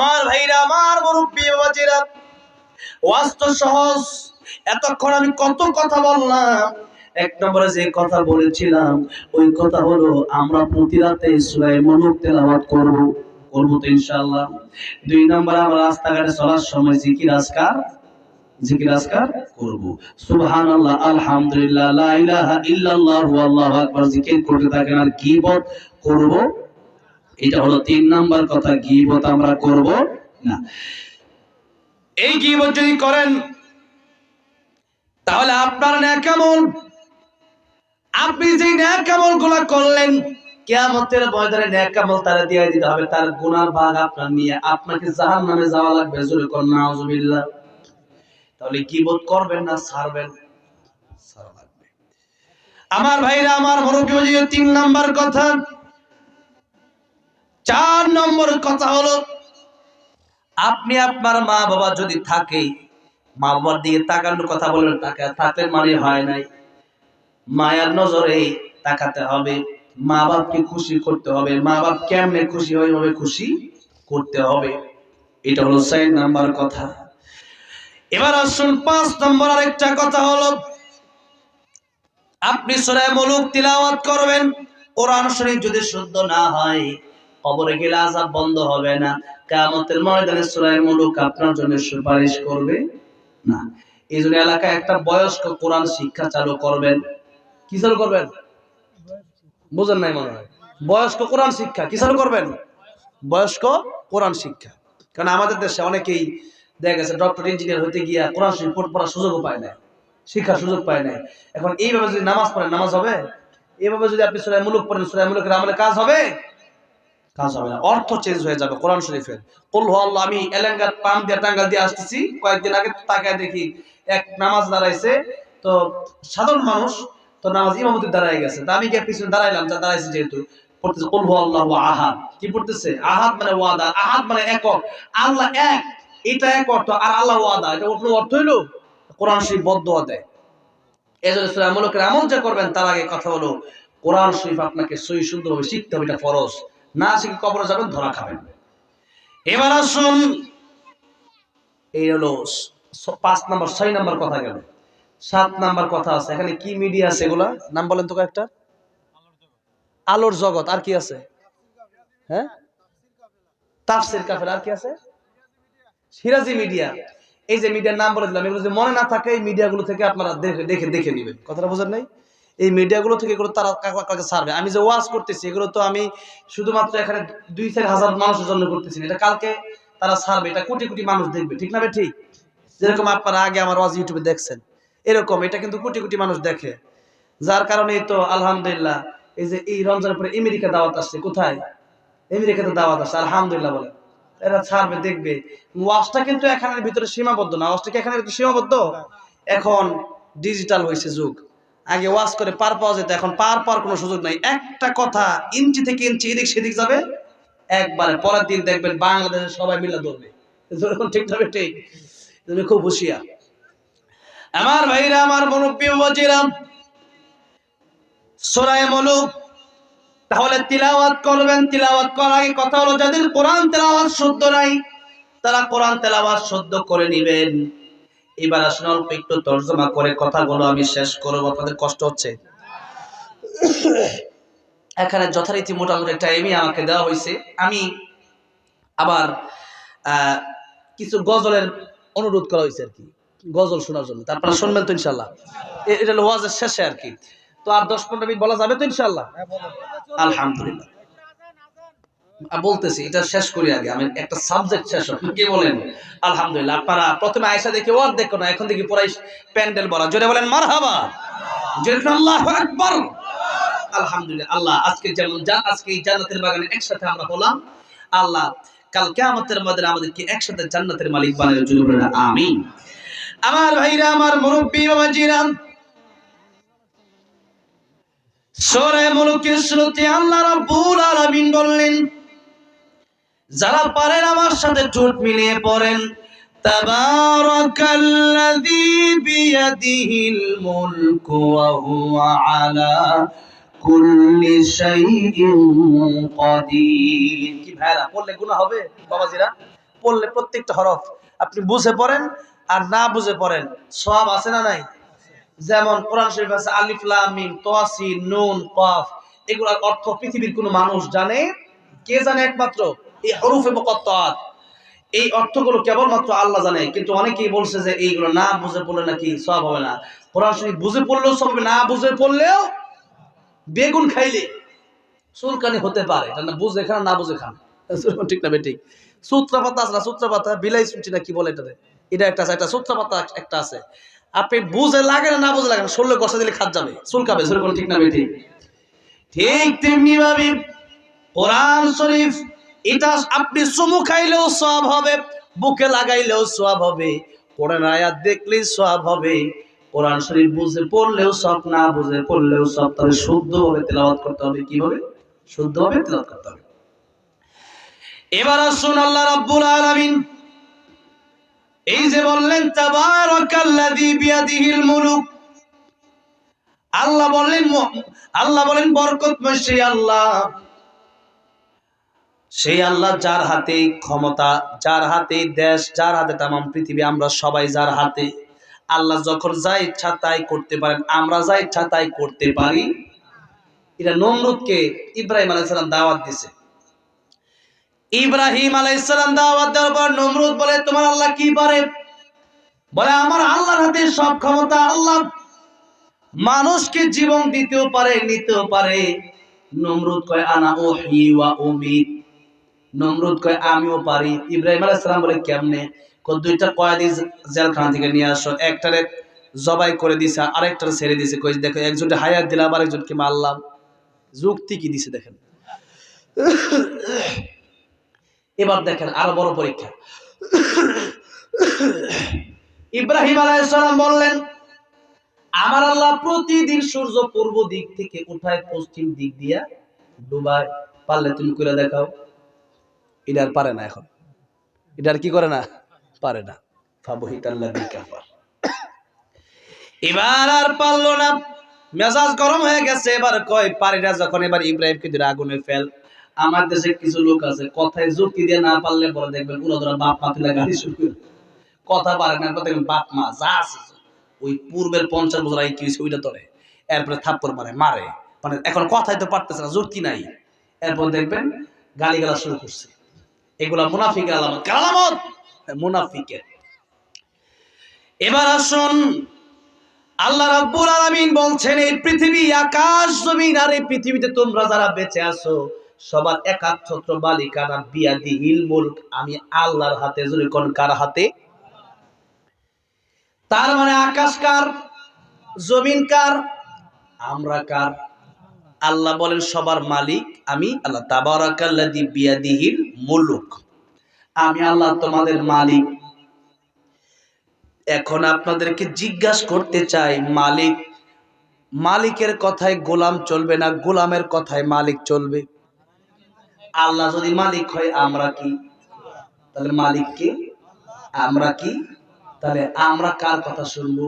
আমার ভাইরা, আমার মুরব্বী বাবাজিরা ওয়াজ তো সহজ। এতক্ষণ আমি কত কথা বললাম, এক নম্বরে যে কথা বলেছিলাম, ওই কথা হলো, আমরা প্রতি রাতে সূরা মুলক তেলাওয়াত করব। করব তো ইনশাআল্লাহ। দুই নম্বরে আমরা রাস্তাঘাটে চলার সময় জিকির আজকার জিকির আজকার করব। সুবহানাল্লাহ, আলহামদুলিল্লাহ, লা ইলাহা ইল্লাল্লাহ, আল্লাহু আকবার, জিকির করতে থাকেন আর গীবত করব। এটা হলো তিন নাম্বার কথা, গীবত আমরা করব না। এই গীবত যদি করেন, তাহলে আপনার ন্যাকামল আপনি যে ন্যাকামলগুলা করলেন, কেয়ামতের ময়দানে তারা দিয়ে দিতে হবে, তার গুনার ভাগ আপনার নিয়ে। আপনাকে জাহান নামে যাওয়া লাগবে, জোরে কর, নাউজুবিল্লাহ। তাহলে গীবত করবেন না, ছাড়বেন। আমার ভাইরা, আমার মুরব্বী তিন নাম্বার কথা চার নম্বর কথা হলো, আপনি আপনার মা বাবা যদি থাকে মা বাবার দিকে তাকানোর কথা বলবেন তাকা থাকলে মানে হয় নাই। মায়ার নজরে তাকাতে হবে মা বাপকে খুশি করতে হবে মা বাপ কেমনে খুশি হয় ওইভাবে খুশি করতে হবে। এটা হলো চার নাম্বার কথা। এবার আসুন পাঁচ নম্বর আরেকটা কথা হলো, আপনি সূরা মুলুক তিলাওয়াত করবেন, কোরআন শরীফ যদি শুদ্ধ না হয় কবরে গেলে আযাব বন্ধ হবে না। কিয়ামতের ময়দানে সূরা মুলুক আপনার জন্য সুপারিশ করবে? না। এই জন্য এলাকায় একটা বয়স্ক কোরআন শিক্ষা চালু করবেন। কি চালু করবেন? বুঝেন নাই মনে হয়। বয়স্ক কোরআন শিক্ষা কি চালু করবেন? বয়স্ক কোরআন শিক্ষা। কারণ আমাদের দেশে অনেকেই দেখা গেছে ডক্টর, ইঞ্জিনিয়ার হতে গিয়া কোরআন শরীফ পড়ার সুযোগও পায় না শিক্ষার সুযোগ পায় না এখন এইভাবে যদি নামাজ পড়েন, নামাজ হবে? এইভাবে যদি আপনি সুরায় মুলুক পড়েন, সুরায় মুলুকের আমলে কাজ হবে? কাজ হবে না। অর্থ চেঞ্জ হয়ে যাবে কোরআন শরীফের। কুল হু আল্লাহ আমি এলেঙ্গার পাম দিয়ে টাঙ্গাল দিয়ে আসতেছি। কয়েকদিন আগে তাকায় দেখি এক নামাজ দাঁড়াইছে। তো সাধারণ মানুষ, তো নামাজ ইমামতি দাঁড়ায় গেছে। তা আমি গিয়ে পিছনে দাঁড়াইলাম, যা দাঁড়াইছে যেহেতু। পড়তেছে, কুল হু আল্লাহ আহাদ। কি পড়তেছে? আহাদ মানে ওয়াদা, আহাদ মানে একক। আল্লাহ এক, এটা এক অর্থ, আর আল্লাহ ওয়াদা। এটা অন্য অর্থ হইল, কোরআন শরীফ বদ্ধ দেয়। এই জন্য সূরা করবেন, তার আগে কথা হলো, কোরআন শরীফ আপনাকে সহি শুদ্ধভাবে শিখতে হবে, এটা ফরজ। না শিখে কবরে যাবেন, ধরা খাবেন। এবার আসুন, এই হলো পাঁচ নাম্বার, ছয় নাম্বার কথা গেল। সাত নাম্বার কথা আছে। এখানে কি মিডিয়া আছে এগুলা? নাম বলেন তো একটা আলোর জগৎ, আর কি আছে? হ্যাঁ? তাফসির কাফের আর কি আছে? সিরাজি মিডিয়া এই যে মিডিয়ার নাম বলে দিলাম, এগুলো যদি মনে না থাকে, এই মিডিয়াগুলো থেকে আপনারা দেখে দেখে দেখে নেবেন। কথাটা বোঝার নাই? এই মিডিয়াগুলো থেকে এগুলো তারা কাকে ছাড়বে? আমি যে ওয়াজ করতেছি, এগুলো তো আমি শুধুমাত্র এখানে দুই চার হাজার মানুষের জন্য করতেছি এটা কালকে তারা ছাড়বে, এটা কোটি কোটি মানুষ দেখবে। ঠিক না ঠিক? যেরকম আপনারা আগে আমার ওয়াজ ইউটিউবে দেখছেন, এরকম। এটা কিন্তু কোটি কোটি মানুষ দেখে। যার কারণে তো আলহামদুলিল্লাহ, এই যে এই রমজানের পরে আমেরিকা দাওয়াত আসছে। কোথায়? আমেরিকাতে দাওয়াত আসছে, আলহামদুলিল্লাহ বলে। এরা ছাড়বে, দেখবে। ওয়াজটা কিন্তু এখানের ভিতরে সীমাবদ্ধ না। ওয়াজটা কি এখানের ভিতরে সীমাবদ্ধ? এখন ডিজিটাল হয়েছে যুগ। আগে ওয়াজ করে, পার পাওয়া যেত, এখন পার পাওয়ার কোনো সুযোগ নাই। একটা কথা, ইঞ্চি থেকে ইঞ্চি, এদিক সেদিক যাবে, একবারে পরের দিন দেখবেন বাংলাদেশের সবাই মিলে ধরবে ঠিক যাবে ঠিক। তুমি খুব হুঁশিয়ার। আমার ভাইরা, আমার মুরব্বী বাজিরাম সোরায় মলুক, তাহলে তিলাওয়াত করবেন, তিলাওয়াত করার আগে কথা হলো, যাদের কোরআন তেলাওয়াত শুদ্ধ নাই, তারা কোরআন তেলাওয়াত শুদ্ধ করে নেবেন। এবার আসুন অল্প একটু তর্জমা করে কথাগুলো আমি শেষ করব। আপনাদের কষ্ট হচ্ছে? এখানে যথারীতি মোটামুটি টাইমই আমাকে দেওয়া হয়েছে। আমি আবার আহ, কিছু গজলের অনুরোধ করা হয়েছে আর কি। গজল শোনার জন্য। তারপরে শুনবেন তো ইনশাল্লাহ এটা হলো ওয়াজের শেষে আর কি। তো আর দশ পনেরো মিনিট বলা যাবে তো ইনশাল্লাহ আলহামদুলিল্লাহ। আ- বলতেছি, এটা শেষ করি আগে, আমি একটা সাবজেক্ট শেষ হোক, কি বলেন? আলহামদুলিল্লাহ, আপনারা প্রথমে আয়সা দেখে ওয়ার দেখো না এখন দেখি পুরাই প্যান্ডেল ভরা জোরে বলেন মার হাবা আল্লাহ আলহামদুলিল্লাহ, আল্লাহ, আজকে যেমন যা, আজকে এই জান্নাতের বাগানে একসাথে আমরা হলাম। আল্লাহ, কাল কিয়ামতের মধ্যে আমাদেরকে একসাথে জান্নাতের মালিক বানানোর জন্য আমার ভাইরা, আমার মুরব্বী, বাবাজিরা, সূরা মুলুকের শুরুতে আল্লাহ রাব্বুল আলামিন বললেন যারা পারেন আমার সাথে ঠোঁট মিলিয়ে পড়েন। পড়লে হবে বাবাজিরা? পড়লে প্রত্যেকটা হরফ আপনি বুঝে পড়েন আর না বুঝে পড়েন সব আছে না নাই? যেমন কোরআন শরীফ আছে আলিফ তোয়াসিন, নুন, কফ, এগুলোর অর্থ পৃথিবীর কোনো মানুষ জানে? কে জানে একমাত্র? এই হরুফে মুকত্তাত এই অর্থগুলো কেবলমাত্র আল্লাহ জানে, কিন্তু অনেকেই বলছে যে এইগুলো না বুঝে পড়লে নাকি সব হবে না। কোরআন শরীফ বুঝে পড়লেও সব না বুঝে পড়লেও বেগুন খাইলে চুলকানি হতে পারে। না বুঝে খান, না বুঝে খান। ঠিক না বেঠিক? সূত্রা পাতা আছে না সূত্রা পাতা বিলাই শুনছি না, কি বলে এটাতে? এটা একটা আছে, একটা সূত্রা পাতা একটা আছে। আপনি বুঝে লাগে না না বুঝে লাগে না শরীরে কষা দিলে খাত যাবে, চুলকাবে শরীর ঠিক না বেঠিক? ঠিক তেমনি ভাবে কোরআন শরীফ এটা আপনি চুমু খাইলেও সব হবে, বুকে লাগাইলেও সব হবে কোরআন আয়াত দেখলেই সব হবে, কোরআন শরীফ বুঝে পড়লেও সব না বুঝে পড়লেও সব তবে শুদ্ধভাবে তেলাওয়াত করতে হবে কীভাবে? শুদ্ধভাবে তেলাওয়াত করতে হবে। এবার আসুন আল্লাহ রাব্বুল আলামিন, এই যে বললেন, তাবারাকাল্লাযী বিয়াদিহিল মুলুক আল্লাহ বললেন, আল্লাহ বলেন, বরকতময় সেই আল্লাহ। সেই আল্লাহ যার হাতে ক্ষমতা, যার হাতে দেশ, যার হাতে তাম পৃথিবী, আমরা সবাই যার হাতে। আল্লাহ যখন যা ইচ্ছা তাই করতে পারেন, আমরা যা ইচ্ছা তাই করতে পারি। এটা নমরুদকে ইব্রাহিম আলাইসালাম দাওয়াত দিছে। ইব্রাহিম আলাইসালাম দাওয়াত দেওয়ার পর নমরুদ বলে, তোমার আল্লাহ কি পারে? বলে, আমার আল্লাহর হাতে সব ক্ষমতা, আল্লাহ মানুষকে জীবন দিতেও পারে, নিতেও পারে। নমরুদ কয়, আনা ও ওয়া উমিত। নমরুদ কয়, আমিও পারি। ইব্রাহিম আলাইহিস সালাম বলে, কেমনে? দুইটা কয়েদি জেলখানা থেকে নিয়ে আসো। একটারে জবাই করে দিছে, আরেকটারে ছেড়ে দিছে। কই দেখো, একজনকে হায়াত দিলাম, আরেকজনকে মারলাম। যুক্তি কি দিছে দেখেন? এবার দেখেন, আরও বড় পরীক্ষা। ইব্রাহিম আলাইহিস সালাম বললেন, আমার আল্লাহ প্রতিদিন সূর্য পূর্ব দিক থেকে উঠায় পশ্চিম দিক দিয়া ডুবায়। পারলে তুমি করে দেখাও। এটা আর পারে না এখন। এটা আর কি করে না? পারে না। এবার আর পারল না। মেজাজ গরম হয়ে গেছে, এবার কয় যখন এবার ইব্রাহিমকে আগুনে ফেল। আমার দেশে কিছু লোক আছে, কথায় যুক্তি দিয়ে না পারলে পরে দেখবেন ধরা বাপ মা তুলে গাড়ি শুরু। কথা পারে না বাপ মা যা আছে ওই পূর্বের পঞ্চাশ বছর ওইটা তোরে এরপরে থাপ্পড় মারে মারে। মানে এখন কথাই তো পারতেছে না, যুক্তি নাই। এরপর দেখবেন গালি গালা শুরু করছে। এগুলা মুনাফিকের আলামত। কার আলামত? মুনাফিকের। এবার আসুন আল্লাহ রাব্বুল আলামিন বলছেন এই পৃথিবী আকাশ জমিন আর এই পৃথিবীতে তোমরা যারা বেঁচে আছো সবার একাত্র মালিকানা বিয়াদি হিল মুলক। আমি আল্লাহর হাতে জুড়ে কোন কার হাতে? তার মানে আকাশ কার? জমিন কার? আমরা কার? আল্লাহ বলেন সবার মালিক আমি আল্লাহ। তাবারাকাল্লাযী বিয়াদিহিল মুলুক আমি আল্লাহ তোমাদের মালিক। এখন আপনাদেরকে জিজ্ঞাসা করতে চাই, মালিক, মালিকের কথায় গোলাম চলবে না গোলামের কথায় মালিক চলবে? আল্লাহ যদি মালিক হয়, আমরা কি? তাহলে মালিক কে? আমরা কি? তাহলে আমরা কার কথা শুনব?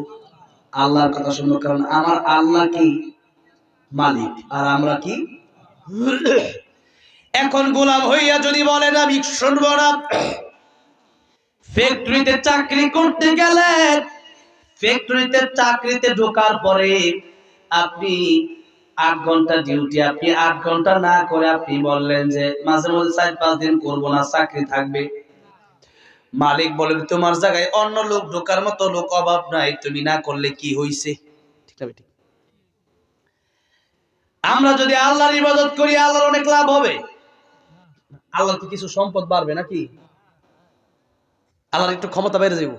আল্লাহর কথা শুনব, কারণ আমার আল্লাহ কি? মালিক। আর আমরা কি? এখন গোলাম হইয়া যদি বলেন আমি শুনব না। ফ্যাক্টরিতে চাকরি করতে গেলেন ফ্যাক্টরিতে চাকরিতে ঢোকার পরে আপনি আট ঘণ্টা ডিউটি আপনি আট ঘণ্টা না করে আপনি বললেন যে মাঝে মাঝে চার পাঁচ দিন করব না চাকরি থাকবে। মালিক বলেন তোমার জায়গায় অন্য লোক ঢোকার মতো লোক অভাব নাই তুমি না করলে কি হইছে? আমরা যদি আল্লাহর ইবাদত করি আল্লাহর অনেক লাভ হবে। আল্লাহ কি কিছু সম্পদ বাড়বে নাকি? আল্লাহর একটু ক্ষমতা বেড়ে যাব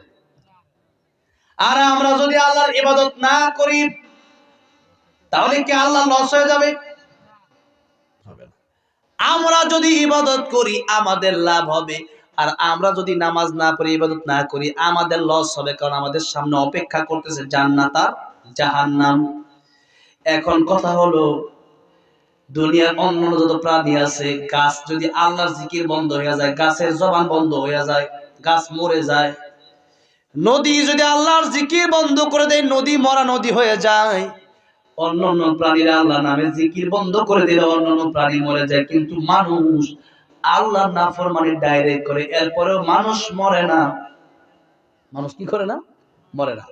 আর আমরা যদি আল্লাহর ইবাদত না করি, তাহলে কি আল্লাহ লস হয়ে যাবে? আমরা যদি ইবাদত করি, আমাদের লাভ হবে। আর আমরা যদি নামাজ না পড়ি, ইবাদত না করি, আমাদের লস হবে কারণ আমাদের সামনে অপেক্ষা করতেছে জান্নাত জাহান্নাম। এখন কথা হলো দুনিয়ার অন্য যত প্রাণী আছে, গাছ যদি আল্লাহর জিকির বন্ধ হয়ে যায়, গাছের জবান বন্ধ হয়ে যায়, গাছ মরে যায়। নদী যদি আল্লাহর জিকির বন্ধ করে দেয়, নদী মরা নদী হয়ে যায়। অন্য অন্য প্রাণীরা আল্লাহ নামে জিকির বন্ধ করে দিলে অন্য অন্য প্রাণী মরে যায়। কিন্তু মানুষ আল্লাহ নাফরমানি ডাইরেক্ট করে, এরপরেও মানুষ মরে না। মানুষ কি করে না? মরে না।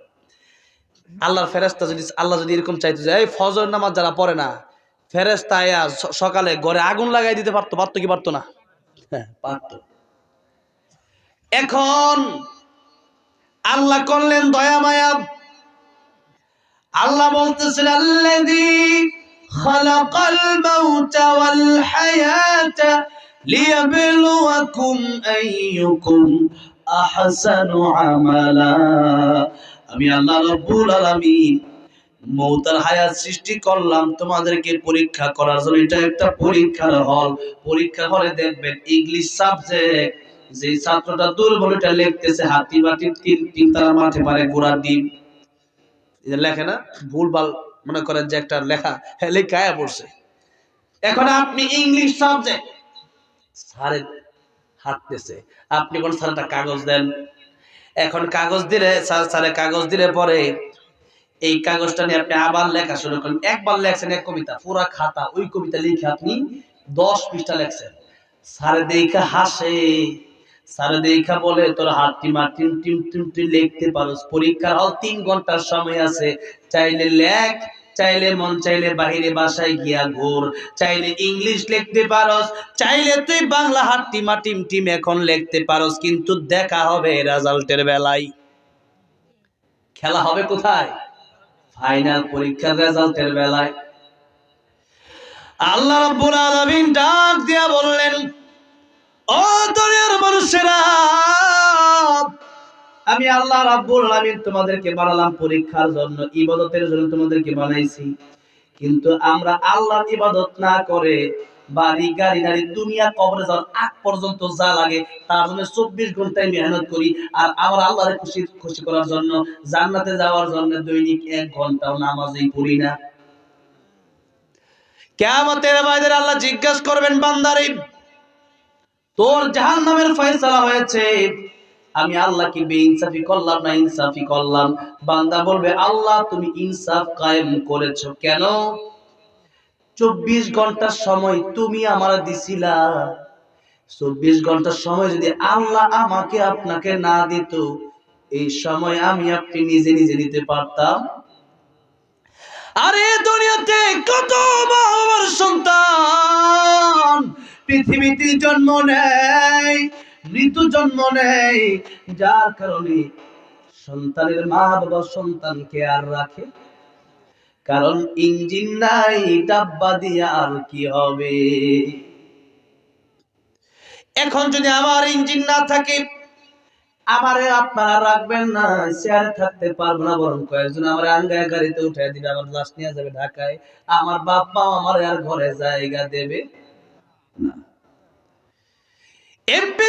আল্লাহর ফেরেস্তা যদি, আল্লাহ যদি এরকম চাইতো যে এই ফজর নামাজ যারা পড়ে না ফেরেস্তা সকালে ঘরে আগুন লাগাই দিতে পারতো পারতো কি পারতো না? হ্যাঁ পারতো। এখন আল্লাহ করলেন দয়া মায়া। আল্লাহ বলতেছেন আল্লাযী খালাকাল মাউতা ওয়াল হায়াতা লিয়াবলুয়াকুম আইয়ুকুম আহসানু আমালা। আমি আল্লাহ রাব্বুল আলামিন মৌতার হায়াত সৃষ্টি করলাম, তোমাদেরকে পরীক্ষা করার জন্য। এটা একটা পরীক্ষার হল। পরীক্ষা হলে দেখবেন ইংলিশ সাবজেক্ট যে ছাত্রটা দুর্বল এটা লিখতেছে হাতি বাটি তিন তিন তারা মাঠে পারে গোড়ার ডিম। লেখে না? ভুলভাল মনে করেন যে একটা লেখা হ্যাঁ লেখায় পড়ছে। এখন আপনি ইংলিশ সাবজেক্ট স্যারের হাঁটতেছে। আপনি কোন স্যার কাগজ দেন? এখন কাগজ দিলে, স্যার স্যারে কাগজ দিলে পরে এই কাগজটা নিয়ে আপনি আবার লেখা শুরু করেন একবার লেখছেন এক কবিতা, পুরা খাতা, ওই কবিতা লিখে আপনি দশ পৃষ্ঠা লেখছেন। স্যারে দেখা হাসে, স্যারে দেখা বলে, তোর হাত টিমা টিম টিম টিম তুই লিখতে পারোস। পরীক্ষার হল তিন ঘণ্টার সময় আছে। চাইলে লেখ, চাইলে মন, চাইলে বাহিরে বাসায় গিয়া ঘোর। চাইলে ইংলিশ লিখতে পারোস। চাইলে তুই বাংলা হাত টিমা টিম টিম এখন লিখতে পারোস। কিন্তু দেখা হবে রেজাল্টের বেলায়। খেলা হবে কোথায়? ফাইনাল পরীক্ষার রেজাল্টের বেলায়। আল্লাহ রাব্বুল আলামিন ডাক দিয়া বললেন, ও দুনিয়ার মানুষেরা, আমি আল্লাহ রাব্বুল আলামিন তোমাদেরকে বানালাম পরীক্ষার জন্য, ইবাদতের জন্য তোমাদেরকে বানাইছি। কিন্তু আমরা আল্লাহর ইবাদত না করে বাড়ি, গাড়ি, নারী দুনিয়া কবরে যাওয়ার আগ পর্যন্ত যা লাগে, তার জন্য চব্বিশ ঘন্টায় মেহনত করি আর আমার আল্লাহরে খুশি খুশি করার জন্য, জান্নাতে যাওয়ার জন্য দৈনিক এক ঘন্টাও নামাজই না। আল্লাহ জিজ্ঞাসা করবেন তোর জাহান নামের হয়েছে। আমি আল্লাহ কি বেইনসাফি করলাম না ইনসাফি করলাম? বান্দা বলবে, আল্লাহ তুমি ইনসাফ কায়েম করেছ কেন? চব্বিশ ঘণ্টার সময় তুমি আমার দিছিলা। চব্বিশ ঘণ্টার সময় যদি আল্লাহ আমাকে আপনাকে না দিত, এই সময় আমি আপনি নিজে নিজে নিতে পারতাম। আরে, দুনিয়াতে কত বাবার সন্তান, পৃথিবীতে জন্ম নেয় মৃত্যু জন্ম নেয় যার কারণে সন্তানের মা বাবা সন্তানকে আর রাখে কারণ ইঞ্জিন নাই, ডাব্বা দিয়ে আর কি হবে? এখন যদি আমার ইঞ্জিন না থাকে, আমারে আপনারা রাখবেন না, চেয়ারে থাকতে পারব না, বরং কয়েকজন আমার আঙ্গায় গাড়িতে উঠে দিবে, আমার লাশ নিয়ে যাবে ঢাকায়, আমার বাপ মা আমার আর ঘরে জায়গা দেবে না। এমপি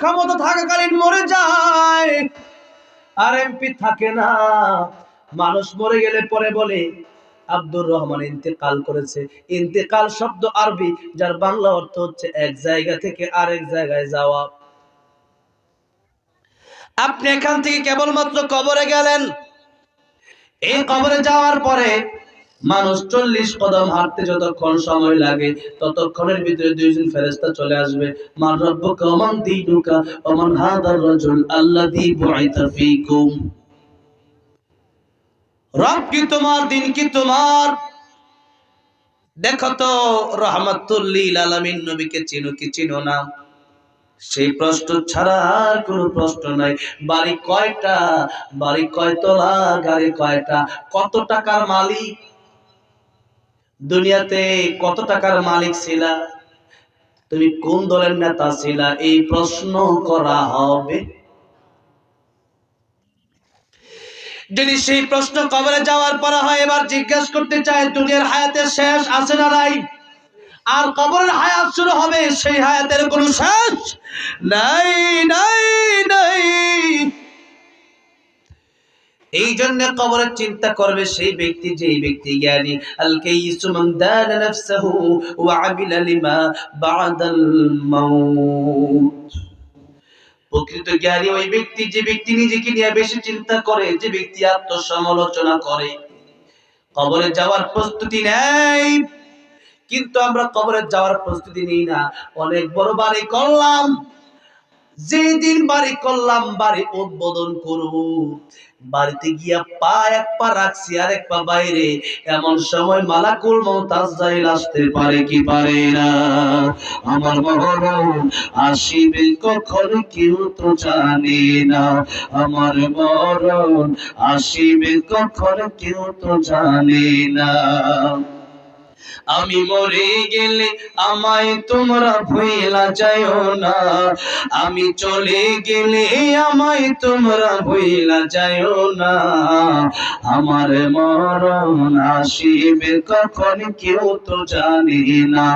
ক্ষমতা থাকাকালীন মরে যায়, আর এমপি থাকে না। মানুষ মরে গেলে পরে বলে, আব্দুর রহমান ইন্তেকাল করেছে। ইন্তেকাল শব্দ আরবি, যার বাংলা অর্থ হচ্ছে এক জায়গা থেকে আরেক জায়গায় যাওয়া। আপনি এখান থেকে কেবলমাত্র কবরে গেলেন। এই কবরে যাওয়ার পরে মানুষ চল্লিশ কদম হাঁটতে যতক্ষণ সময় লাগে, ততক্ষণের ভিতরে দুইজন ফেরেস্তা চলে আসবে। মান রব্বুকা ওয়া মান দীনুকা ওয়া মান হাদার রাজুল আল্লাযী বুইতা ফীকুম। রব কি তোমার, দিন কি তোমার? দেখো তো রহমাতুল্লিল আলামিন নবীকে চিনো কি চিনো না? সেই প্রশ্ন ছাড়া আর কোনো প্রশ্ন নাই। বাড়ি কয়টা? বাড়ি কয়তলা গাড়ি কয়টা? কত টাকার মালিক? দুনিয়াতে কত টাকার মালিক ছিলা? তুমি কোন দলের নেতা ছিলা? এই প্রশ্ন করা হবে। যদি সেই প্রশ্ন কবরে যাওয়ার পর হয়, এবার জিজ্ঞেস করতে চায়, দুনিয়ার হায়াতের শেষ আছে না নাই? আর কবরের হায়াত শুরু হবে, সেই হায়াতের কোনো শেষ নাই নাই নাই। এই জন্য কবরের চিন্তা করবে সেই ব্যক্তি যেই ব্যক্তি জ্ঞানী। আল কাইসু দানা লিমা প্রকৃত জ্ঞানী ওই ব্যক্তি, যে ব্যক্তি নিজেকে নিয়ে বেশি চিন্তা করে, যে ব্যক্তি আত্মসমালোচনা করে। কবরে যাওয়ার প্রস্তুতি নেই, কিন্তু আমরা কবরে যাওয়ার প্রস্তুতি নেই না। অনেক বড় বাড়ি করলাম, যেদিন বাড়ি করলাম, বাড়ি উদ্বোধন করব। বাড়িতে গিয়া পা এক পা রাখছি, আর এক পা বাইরে। এমন সময় মালাকুল মৌতাজাইল আসতে পারে কি পারে না। আমার মহর আসিবে কখন কেউ তো জানে না। আমার মরণ আসিবে কখন কেউ তো জানে না। আমি মরে গেলে আমায় তোমরা ভুলা যাও না। আমি চলে গেলে আমায় তোমরা ভুলা যাও না। আমার মরণ আসিবে কখন কেউ তো জানে না।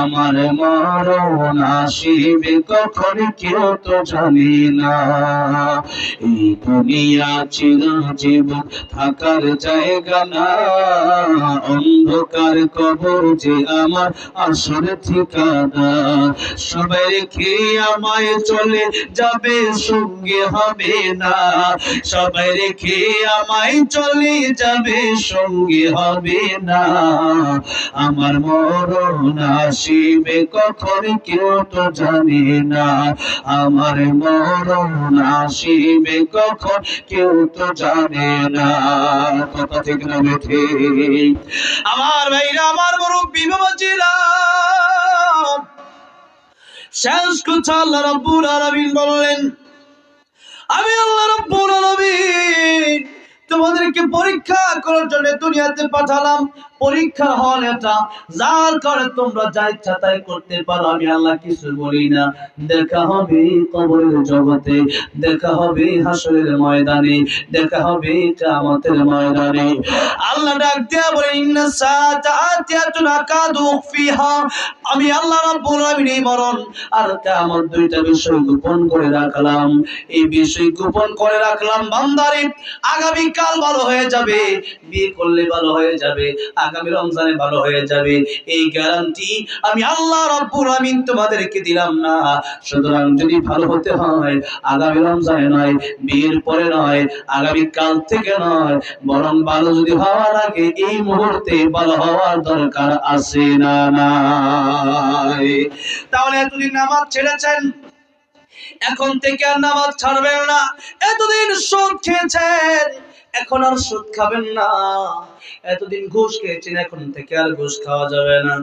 আমার মরণ আসিবে কখন কেউ তো জানি না। এই দুনিয়া চিরজীবন থাকার জায়গা না। অন্ধকার কবর যে আমার আসল ঠিকানা। সবাই রেখে আমায় চলে যাবে সঙ্গে হবে না? সবাই রেখে আমায় চলে যাবে সঙ্গে হবে না? আমার মরণ আসিবে কখন কেউ তো জানে না। আমার মরণ আসিবে কখন কেউ তো জানে না। কথা ঠিক না আমার ভাইরা আমার বড় বাবা ছিলাম। শেষ কথা আল্লাহ রব্বুল আলামিন বললেন আমি আল্লাহ রব্বুল আলামিন তোমাদেরকে পরীক্ষা করার জন্য দুনিয়াতে পাঠালাম। পরীক্ষা হল এটা যার করে তোমরা যা ইচ্ছা তাই করতে পারো। আমি আল্লাহ কিছু বলি না। দেখা হবে কবরের জগতে, দেখা হবে হাসরের ময়দানে, দেখা হবে কিয়ামতের ময়দানে। আল্লাহ ডাক দিয়া বলে, ইন্না সাআতা আকাদু ফিহা। আমি আল্লাহ রাব্বুল আলামিন এই মরণ আর কিয়ামত দুইটা বিষয় গোপন করে রাখলাম। এই বিষয় গোপন করে রাখলাম বান্দারে আগামী কাল ভালো হয়ে যাবে, বিয়ে করলে ভালো হয়ে যাবে, আগামী রমজানে ভালো হয়ে যাবে। এই গ্যারান্টি আমি আল্লাহ রব্বুল আমিন তোমাদেরকে দিলাম না। সুতরাং যদি ভালো হতে হয়, আগামী রমজানে নয়, বিয়ের পরে নয়, আগামী কাল থেকে নয়, বরং ভালো যদি হওয়ার আগে এই মুহূর্তে ভালো হওয়ার দরকার আছে না নাই তাহলে এতদিন নামাজ ছেড়েছেন, এখন থেকে আর নামাজ ছাড়বেন না। এতদিন সুদ খেয়েছেন এখন আর সুদ খাবেন না। এতদিন ঘুষ খেয়েছেন, এখন থেকে আর ঘুষ খাওয়া যাবে না।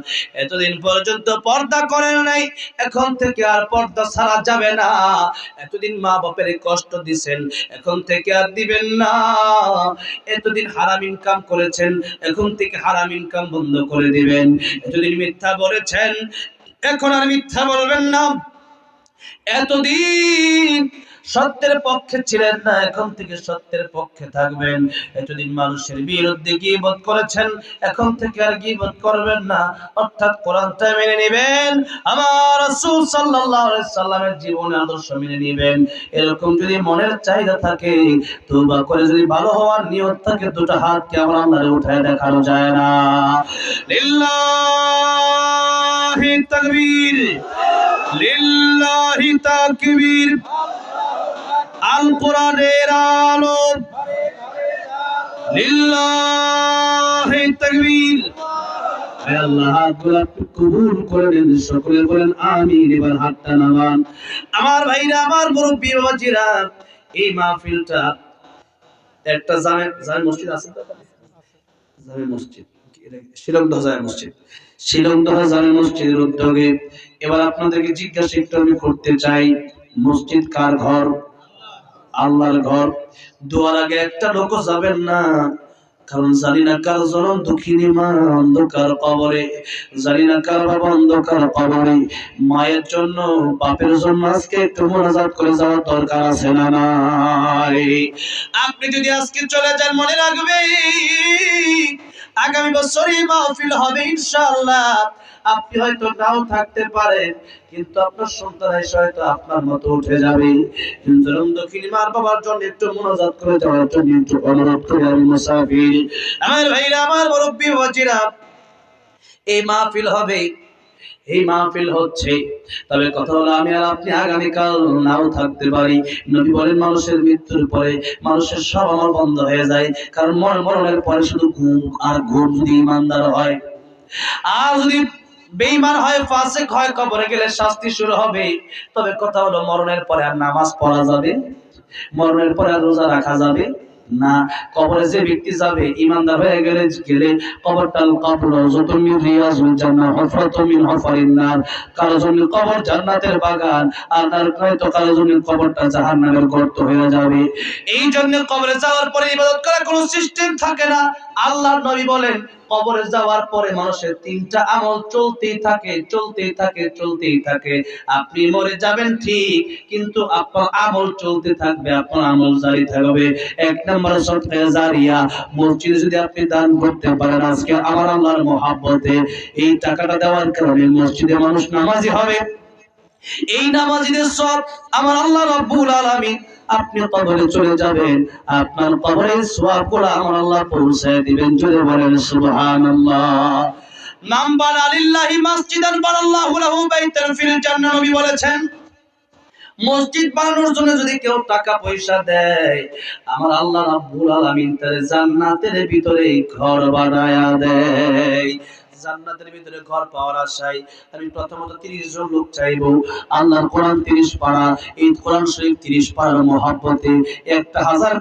এতদিন পর্যন্ত পর্দা করেন নাই, এখন থেকে আর পর্দা ছাড়া যাবে না। এতদিন মা বাপের কষ্ট দিছেন, এখন থেকে আর দিবেন না। এতদিন হারাম ইনকাম করেছেন, এখন থেকে হারাম ইনকাম বন্ধ করে দিবেন। এতদিন মিথ্যা বলেছেন, এখন আর মিথ্যা বলবেন না। এতদিন সত্যের পক্ষে ছিলেন না, এখন থেকে সত্যের পক্ষে থাকবেন। এতদিন মানুষের বিরুদ্ধে গিবত করেছেন, এখন থেকে আর গিবত করবেন না। অর্থাৎ কোরআনটা মেনে নেবেন, আমার রাসূল সাল্লাল্লাহু আলাইহি সাল্লামের জীবনে আদর্শ মেনে নেবেন। এরকম যদি মনের চাহিদা থাকে, তওবা করে যদি ভালো হওয়ার নিয়ত থাকে, দুটো হাতকে আমরা আল্লাহরে উঠায় দেখানো যায় না। লিল্লাহি তাকবীর। লিল্লাহি তাকবীর। আল। কোরআনের লিল্লাহি তাকবীর। কবুল করে সকলে, বলেন এবার হাতটা নামান। আমার ভাইরা, আমার এই মাহফিলটা একটা জামে জামে মসজিদ আছে জামে মসজিদ। মসজিদ। জামে মসজিদের উদ্যোগে এবার আপনাদেরকে জিজ্ঞাসা একটু আমি করতে চাই, মসজিদ কার ঘর? আল্লাহর ঘর। দুয়ার আগে একটা লোক যাবেন না। কারণ কার জনম দুঃখিনী মা অন্ধকার কবরে কার বাবা অন্ধকার কবরে মায়ের জন্য, বাপের জন্য আজকে একটু মোনাজাত করে যাওয়ার দরকার আছে না নাই? আপনি যদি আজকে চলে যান, মনে রাখবে, আগামী বছরই মাহফিল হবে ইনশাআল্লাহ। আপনি হয়তো নাও থাকতে পারেন কিন্তু আপনার সন্তান হয়তো আপনার মতো উঠে যাবে। দক্ষিণী মার বাবার জন্য একটু মনোজাত করে একটু অনুরোধ করে আমি মুসাফির। আমার ভাইরা, আমার মুরব্বী বাজিরা এই মাহফিল হবে। এই মাহফিল হচ্ছে। তবে কথা হলো, আমি আর আপনি আগামীকাল নাও থাকতে পারি। নবী বলেন, মানুষের মৃত্যুর পরে মানুষের সব আমার বন্ধ হয়ে যায়। কারণ মর- মরণের পরে শুধু ঘুম আর ঘুম যদি ইমানদার হয়। আর যদি বেঈমান হয়, ফাসিক হয়, কবরে গেলে শাস্তি শুরু হবে। তবে কথা হলো, মরণের পরে আর নামাজ পড়া যাবে? মরণের পরে আর রোজা রাখা যাবে? না। কবরে যে ব্যক্তি যাবে ইমানদার হয়ে গেলে গেলে কবরটাল কবর যত মিন রিয়াজুল জান্নাহ হফরাতু মিন হফারিন নার। কারও জন্য কবর জান্নাতের বাগান, আর তার হয়তো কারও জন্য কবরটা জাহান্নামের গর্ত হয়ে যাবে। এই জন্য কবরে যাওয়ার পরে ইবাদত করার কোনো সিস্টেম থাকে না। আল্লাহর নবী বলেন, কবরে যাওয়ার পরে মানুষের তিনটা আমল চলতেই থাকে চলতেই থাকে চলতেই থাকে। আপনি মরে যাবেন ঠিক, কিন্তু আপনার আমল চলতে থাকবে, আপনার আমল জারি থাকবে। এক নম্বর সদকা জারিয়া মসজিদে যদি আপনি দান করতে পারেন, আজকে আমার আল্লাহর মহাব্বতে এই টাকাটা দেওয়ার কারণে মসজিদে মানুষ নামাজি হবে। এই নামাজিদের সব আমার আল্লাহ রাব্বুল আলামিন আপনি কবরে চলে যাবেন। আপনার কবরের সওয়াবগুলো আমার আল্লাহ পৌঁছায় দিবেন। জোরে বলেন, সুবহানাল্লাহ। নাম বানা লিল্লাহি মাসজিদান বানাল্লাহু লাহু বাইতান ফিল জান্নাহ। নবী বলেছেন, মসজিদ বানানোর জন্য যদি কেউ টাকা পয়সা দেয়, আমার আল্লাহ রাব্বুল আলামিন তার জান্নাতের ভিতরে ঘর বানায়া দেয়। জান্নাতের ভিতরে ঘর পাওয়ার আশায় আমি প্রথমত 30 জন লোক চাইব। আল্লাহর কোরআন তিরিশ পাড়া এই কোরআন শরীফ 30 পারার মহব্বতে একটা হাজার